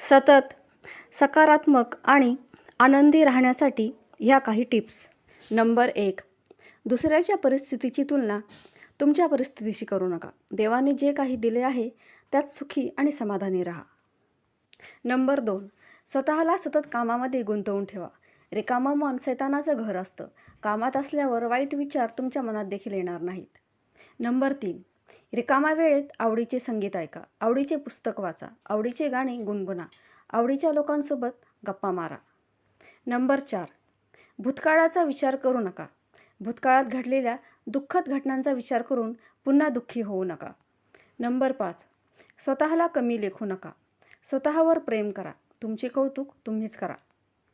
सतत सकारात्मक आणि आनंदी राहण्यासाठी ह्या काही टिप्स. नंबर एक दुसऱ्याच्या परिस्थितीची तुलना तुमच्या परिस्थितीशी करू नका. देवाने जे काही दिले आहे त्यात सुखी आणि समाधानी राहा. नंबर दोन स्वतःला सतत कामामध्ये गुंतवून ठेवा. रिकामं मन सैतानाचं घर असतं. कामात असल्यावर वाईट विचार तुमच्या मनात देखील येणार नाहीत. नंबर तीन रिकामा वेळेत आवडीचे संगीत ऐका आवडीचे पुस्तक वाचा आवडीचे गाणे गुणगुणा आवडीच्या लोकांसोबत गप्पा मारा. नंबर चार भूतकाळाचा विचार करू नका. भूतकाळात घडलेल्या दुःखद घटनांचा विचार करून पुन्हा दुःखी होऊ नका. नंबर पाच स्वतःला कमी लेखू नका. स्वतःवर प्रेम करा. तुमचे कौतुक तुम्हीच करा.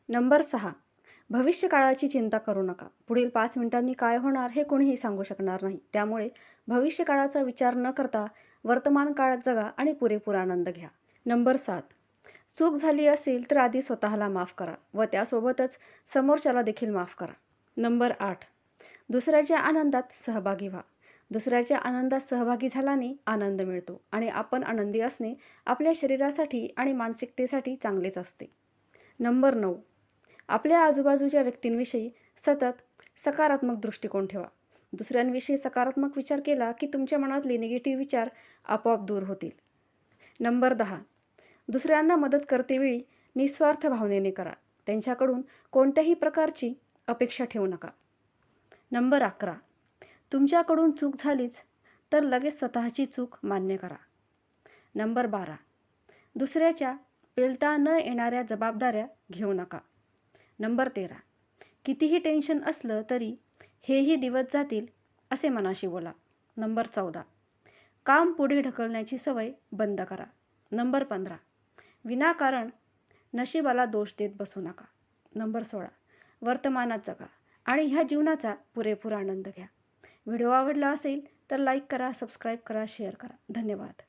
नंबर सहा भविष्यकाळाची चिंता करू नका. पुढील पाच मिनिटांनी काय होणार हे कोणीही सांगू शकणार नाही. त्यामुळे भविष्यकाळाचा विचार न करता वर्तमान काळात जगा आणि पुरेपूर आनंद घ्या. नंबर सात. चूक झाली असेल तर आधी स्वतःला माफ करा व त्यासोबतच समोरच्याला देखील माफ करा. नंबर आठ. दुसऱ्याच्या आनंदात सहभागी व्हा. दुसऱ्याच्या आनंदात सहभागी झाल्याने आनंद मिळतो आणि आपण आनंदी असणे आपल्या शरीरासाठी आणि मानसिकतेसाठी चांगलेच असते. नंबर नऊ. आपल्या आजूबाजूच्या व्यक्तींविषयी सतत सकारात्मक दृष्टिकोन ठेवा. दुसऱ्यांविषयी सकारात्मक विचार केला की तुमच्या मनातले निगेटिव्ह विचार आपोआप दूर होतील. नंबर दहा. दुसऱ्यांना मदत करतेवेळी निस्वार्थ भावनेने करा. त्यांच्याकडून कोणत्याही प्रकारची अपेक्षा ठेवू नका. नंबर अकरा. तुमच्याकडून चूक झालीच तर लगेच स्वतःची चूक मान्य करा. नंबर बारा. दुसऱ्याच्या पेलता न येणाऱ्या जबाबदाऱ्या घेऊ नका. नंबर तेरा. कितीही टेन्शन असलं तरी हेही दिवस जातील असे मनाशी बोला. नंबर चौदा. काम पुढे ढकलण्याची सवय बंद करा. नंबर पंधरा. विनाकारण नशिबाला दोष देत बसू नका. नंबर सोळा. वर्तमानात जगा आणि ह्या जीवनाचा पुरेपूर आनंद घ्या. व्हिडिओ आवडला असेल तर लाईक करा सबस्क्राईब करा शेअर करा. धन्यवाद.